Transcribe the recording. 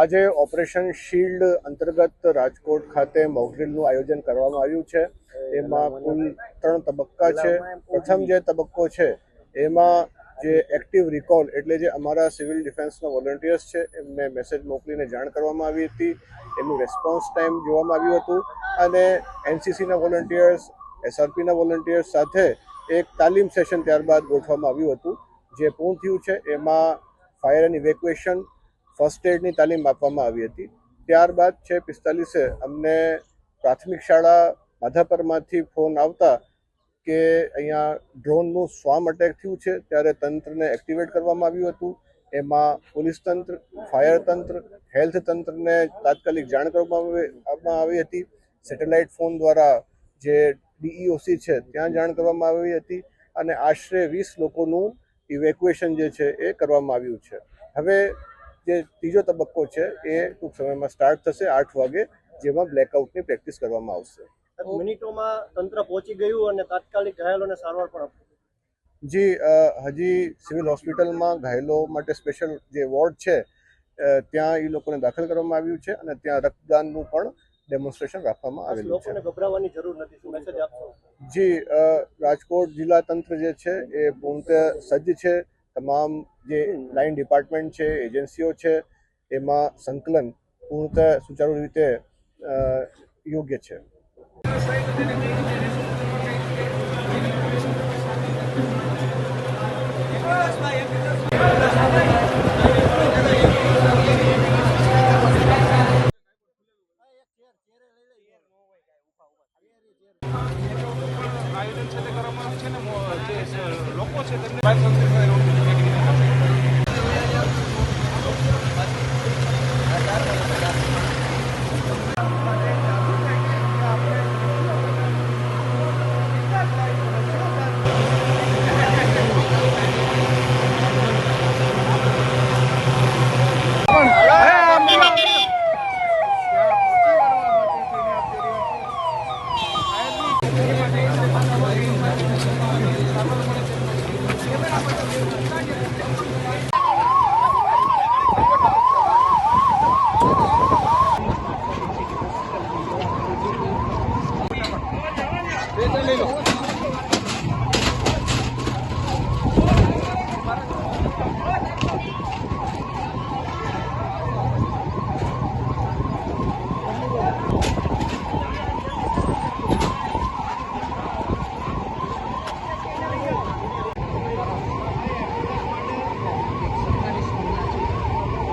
આજે operation shield અંતર્ગત રાજકોટ ખાતે મોકડ્રીલનું આયોજન કરવામાં આવ્યું છે. એમાં કુલ ત્રણ તબક્કા છે. પ્રથમ જે તબક્કો છે, એમાં જે એક્ટિવ રિકોલ એટલે જે અમારા સિવિલ ડિફેન્સના વોલન્ટિયર્સ છે, એમને મેસેજ મોકલીને જાણ કરવામાં આવી હતી. એમનું રેસ્પોન્સ ટાઈમ જોવામાં આવ્યું હતું. અને એનસીસીના વોલન્ટિયર્સ એસઆરપીના વોલન્ટિયર્સ સાથે એક તાલીમ સેશન ત્યારબાદ ગોઠવવામાં આવ્યું હતું. જે પૂર્ણ થયું છે, એમાં ફાયર એન્ડ ઇવેક્યુએશન ફર્સ્ટ એડની તાલીમ આપવામાં આવી હતી. ત્યારબાદ છે પિસ્તાલીસે અમને પ્રાથમિક શાળા માધાપરમાંથી ફોન આવતા કે અહીંયા ડ્રોનનું સ્વામ અટેક થયું છે, ત્યારે તંત્રને એક્ટિવેટ કરવામાં આવ્યું હતું. એમાં પોલીસ તંત્ર, ફાયર તંત્ર, હેલ્થ તંત્રને તાત્કાલિક જાણ કરવામાં આવી હતી. સેટેલાઇટ ફોન દ્વારા જે ડીઈઓસી છે, ત્યાં જાણ કરવામાં આવી હતી અને આશરે વીસ લોકોનું ઇવેક્યુએશન જે છે એ કરવામાં આવ્યું છે. હવે જે ત્રીજો તબક્કો છે એ ટૂંક સમયમાં સ્ટાર્ટ થશે આઠ વાગે જેમાં બ્લેકઆઉટની પ્રેક્ટિસ કરવામાં આવશે. મિનિટોમાં તંત્ર પહોંચી ગયું અને તાત્કાલિક ઘાયલોને સારવાર પણ જી હજી સિવિલ હોસ્પિટલમાં ઘાયલો માટે સ્પેશિયલ જે વોર્ડ છે ત્યાં એ લોકોને દાખલ કરવામાં આવ્યું છે અને ત્યાં રક્તદાનનું પણ ડેમોન્સ્ટ્રેશન રાખવામાં આવેલું છે. લોકોને ગભરાવાની જરૂર નથી શું મેસેજ આપશો? જી રાજકોટ જિલ્લા તંત્ર જે છે એ પૂર્ણતઃ સજ્જ છે. તમામ જે લાઇન ડિપાર્ટમેન્ટ છે એજન્સીઓ છે, એમાં સંકલન પૂર્ણતઃ સુચારુ રીતે યોગ્ય છે. ભાઈ આયોજન છે તે કરવામાં આવ્યું છે ને જે લોકો છે તેમને Gracias.